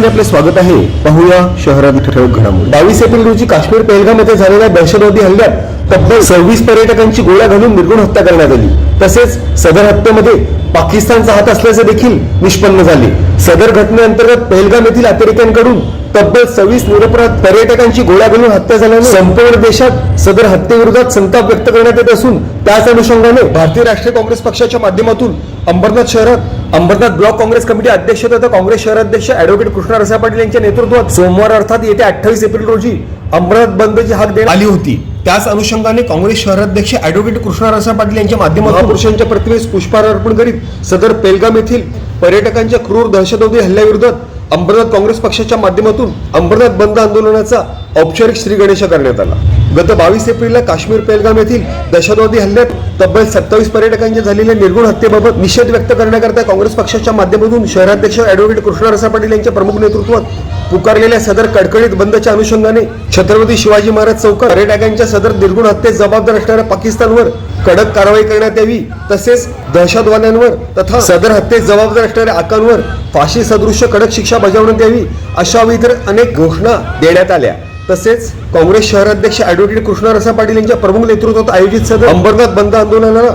मध्ये आपले स्वागत आहे. पाहूया शहरात ठळक घडामोडी. बावीस एप्रिल रोजी काश्मीर पेलगाम येथे झालेल्या दहशतवादी हल्ल्यात तब्बल सव्वीस पर्यटकांची गोळ्या घालून निर्गुण हत्या करण्यात आली. तसेच सदर हत्येमध्ये पाकिस्तानचा हात असल्याचे देखील निष्पन्न झाले. सदर घटनेअंतर्गत पेहलगाम येथील अतिरेक्यांकडून तब्बल सव्वीस निरपराध पर्यटकांची गोळ्या घालून हत्या झाल्याने संपूर्ण देशात सदर हत्येविरोधात संताप व्यक्त करण्यात येत असून त्याच अनुषंगाने भारतीय राष्ट्रीय काँग्रेस पक्षाच्या माध्यमातून अंबरनाथ शहरात अंबरनाथ ब्लॉक काँग्रेस कमिटी अध्यक्ष तथा काँग्रेस शहराध्यक्ष अॅडव्होकेट कृष्णा रसा पाटील यांच्या नेतृत्वात सोमवार अर्थात येत्या अठ्ठावीस एप्रिल रोजी अंबरनाथ बंदची हाक देण्यात आली होती. त्याच अनुषंगाने काँग्रेस शहराध्यक्ष अॅडव्होकेट कृष्णा रसा पाटील यांच्या माध्यमातून पुरुषांच्या प्रतिमेस पुष्पहार अर्पण करीत सदर पेलगाम येथील पर्यटकांच्या क्रूर दहशतवादी हल्ल्याविरोधात अंबरनाथ काँग्रेस पक्षाच्या माध्यमातून अंबरनाथ बंद आंदोलनाचा औपचारिक श्रीगणेश करण्यात आला. गत बावीस एप्रिलला काश्मीर पेलगाम येथील दहशतवादी हल्ल्यात तब्बल सत्तावीस पर्यटकांच्या झालेल्या निर्गुण हत्येबाबत निषेध व्यक्त करण्याकरता काँग्रेस पक्षाच्या माध्यमातून शहराध्यक्ष अॅडव्होकेट कृष्णा रसा पाटील यांच्या प्रमुख नेतृत्वात पुकारलेल्या सदर कडकडीत बंदच्या अनुषंगाने छत्रपती शिवाजी महाराज चौकात पर्यटकांच्या सदर निर्गुण हत्येत जबाबदार असणाऱ्या पाकिस्तानवर कडक कारवाई करण्यात यावी तसेच दहशतवाद्यांवर तथा सदर हत्येत जबाबदार असणाऱ्या आकांवर फाशी सदृश्य कडक शिक्षा बजावण्यात यावी अशा इतर अनेक घोषणा देण्यात आल्या. तसेच काँग्रेस शहराध्यक्ष अॅडव्होकेट कृष्णारसा पाटील यांच्या प्रमुख नेतृत्वात आयोजित सदर अंबरनाथ बंद आंदोलनाला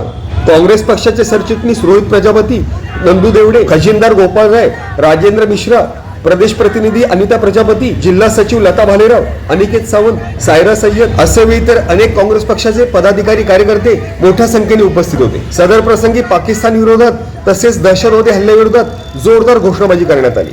काँग्रेस पक्षाचे सरचिटणीस रोहित प्रजापती नंदू देवडे खजिनदार गोपाळ राय राजेंद्र मिश्रा प्रदेश प्रतिनिधी अनिता प्रजापती जिल्हा सचिव लता भालेराव अनिकेत सावंत सायरा सय्यद असे इतर अनेक काँग्रेस पक्षाचे पदाधिकारी कार्यकर्ते मोठ्या संख्येने उपस्थित होते. सदर प्रसंगी पाकिस्तान विरोधात तसेच दहशतवादी हल्ल्याविरोधात जोरदार घोषणाबाजी करण्यात आली.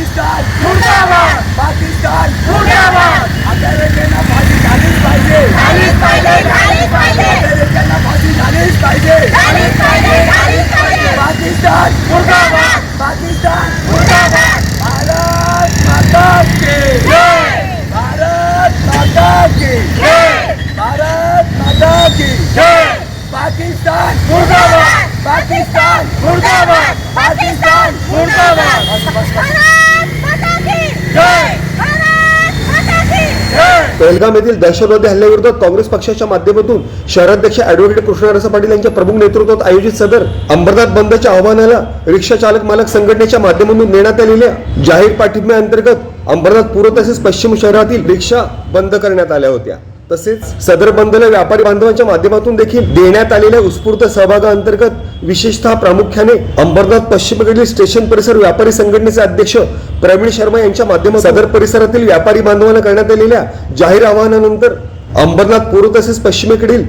पाकिस्तान. मुर्दाबाद. पाकिस्तान. मुर्दाबाद. मुर्दाबाद अमेरिकेला फाशी झालीच पाहिजे. झालीच पाहिजे झालीच पाहिजे. अमेरिकेला फाशी झालीच पाहिजे. झालीच पाहिजे झालीच पाहिजे. पाकिस्तान. मुर्दाबाद. पाकिस्तान. मुर्दाबाद. भारत माता की जय. भारत माता की जय. भारत माता की जय. पाकिस्तान. मुर्दाबाद. पाकिस्तान. मुर्दाबाद. पाकिस्तान. मुर्दाबाद भारत माता की जय भारत माता की जय पेहलगाम येथील दहशतवादी हल्ल्याविरोधात काँग्रेस पक्षाच्या माध्यमातून शहराध्यक्ष अॅडव्होकेट कृष्णरस पाटील यांच्या प्रमुख नेतृत्वात आयोजित सदर अंबरनाथ बंदच्या आव्हानाला रिक्षा चालक मालक संघटनेच्या माध्यमातून देण्यात आलेल्या जाहीर पाठिंब्याअंतर्गत अंबरनाथ पूर्व तसेच पश्चिम शहरातील रिक्षा बंद करण्यात आल्या होत्या. तसेच सदर बंदला व्यापारी बांधवांच्या माध्यमातून देखील देण्यात आलेल्या उत्स्फूर्त सहभागाअंतर्गत विशेषतः प्रामुख्याने अंबरनाथ पश्चिमेकडील स्टेशन परिसर व्यापारी संघटनेचे अध्यक्ष प्रवीण शर्मा यांच्या माध्यमात सदर परिसरातील व्यापारी बांधवांना करण्यात आलेल्या जाहीर आवाहनानंतर अंबरनाथ पूर्व तसेच पश्चिमेकडील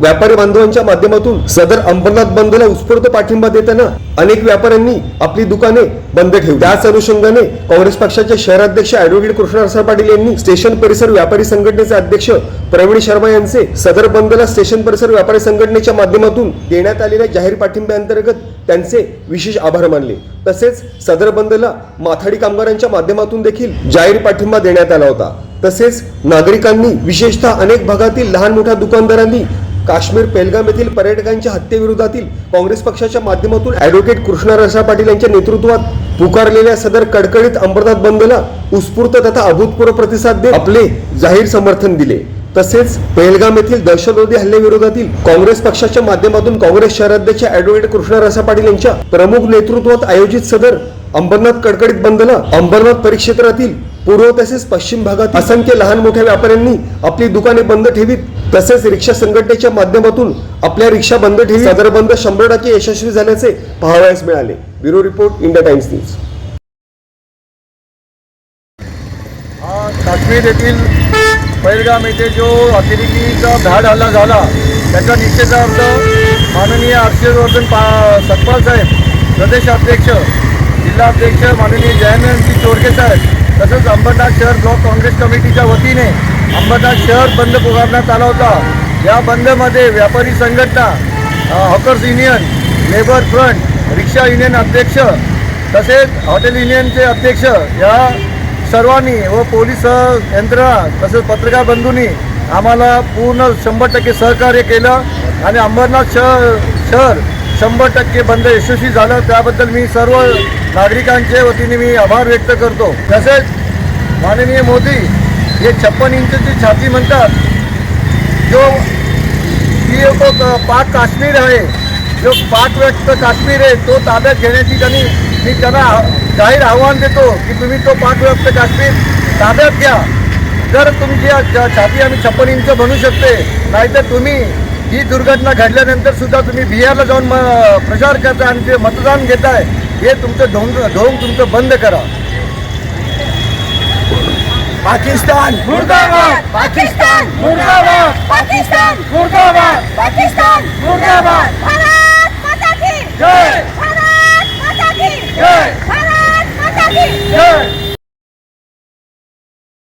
व्यापारी बांधवांच्या माध्यमातून सदर अंबरनाथ बंदला उत्स्फूर्त पाठिंबा देताना अनेक व्यापाऱ्यांनी आपली दुकाने बंद ठेवली. त्याच अनुषंगाने काँग्रेस पक्षाचे शहराध्यक्ष अॅडव्होकेट कृष्णराव पाटील यांनी स्टेशन परिसर व्यापारी संघटनेचे अध्यक्ष प्रवीण शर्मा यांचे सदर बंदला स्टेशन परिसर व्यापारी संघटनेच्या माध्यमातून देण्यात आलेल्या जाहीर पाठिंब्याअंतर्गत त्यांचे विशेष आभार मानले. तसेच सदर बंदला माथाडी कामगारांच्या माध्यमातून देखील जाहीर पाठिंबा देण्यात आला होता. तसेच नागरिकांनी विशेषतः अनेक भागातील लहान मोठ्या दुकानदारांनी काश्मीर पेलगाम येथील पर्यटकांच्या हत्येविरोधातील काँग्रेस पक्षाच्या माध्यमातून अॅडव्होकेट कृष्णा रसा पाटील यांच्या नेतृत्वात पुकारलेल्या सदर कडकडीत अंबरनाथ बंदला उत्स्फूर्त तथा अभूतपूर्व प्रतिसाद देत आपले जाहीर समर्थन दिले. तसेच पेहलगाम येथील दहशतवादी हल्ल्याविरोधातील काँग्रेस पक्षाच्या माध्यमातून काँग्रेस शहराध्यक्ष अॅडव्होकेट कृष्णा रसा पाटील यांच्या प्रमुख नेतृत्वात आयोजित सदर अंबरनाथ कडकडीत बंदला अंबरनाथ परिक्षेत्रातील पूर्व तसेच पश्चिम भागात असंख्य लहान मोठ्या व्यापाऱ्यांनी आपली दुकाने बंद ठेवीत तसेच रिक्षा संघटनेच्या माध्यमातून आपल्या रिक्षा बंद ठेवी. सदर बंद शंभर टक्के यशस्वी झाल्याचे पाहावयास मिळाले. Bureau report India Times news. Kashmir येथील पहिलगाम येथे जो अतिरेकीचा धाड हल्ला झाला त्याच्या निषेधार्थ माननीय हर्षवर्धन पा सतपाल साहेब प्रदेशाध्यक्ष जिल्हाध्यक्ष माननीय जयनंदजी चोरके साहेब तसंच अंबरनाथ शहर ब्लॉक काँग्रेस कमिटीच्या वतीने अंबरनाथ शहर बंद पुकारण्यात आला होता. या बंदमध्ये व्यापारी संघटना hawkers union labour front rickshaw union अध्यक्ष तसेच हॉटेल युनियनचे अध्यक्ष या सर्वांनी व पोलीस यंत्रणा तसेच पत्रकार बंधूंनी आम्हाला पूर्ण शंभर टक्के सहकार्य केलं आणि अंबरनाथ शहर शहर शंभर टक्के बंद यशस्वी झालं. त्याबद्दल मी सर्व नागरिकांच्या वतीने मी आभार व्यक्त करतो. तसेच माननीय मोदी हे छप्पन इंचची छाती म्हणतात. जो ही एक पाक काश्मीर आहे जो पाक व्यक्त काश्मीर आहे तो ताब्यात घेण्याची त्यांनी मी त्यांना जाहीर आव्हान देतो की तुम्ही तो पाक व्यक्त काश्मीर ताब्यात घ्या. जर तुमची छाती आम्ही छप्पन इंच बनू शकते नाहीतर तुम्ही ही दुर्घटना घडल्यानंतर सुद्धा तुम्ही बिहारला जाऊन म प्रचार करताय आणि ते मतदान घेताय हे तुमचं ढोंग ढोंग तुमचं बंद करा. पाकिस्तान मुर्दाबाद पाकिस्तान मुर्दाबाद पाकिस्तान मुर्दाबाद पाकिस्तान मुर्दाबाद भारत माता की जय भारत माता की जय भारत माता की जय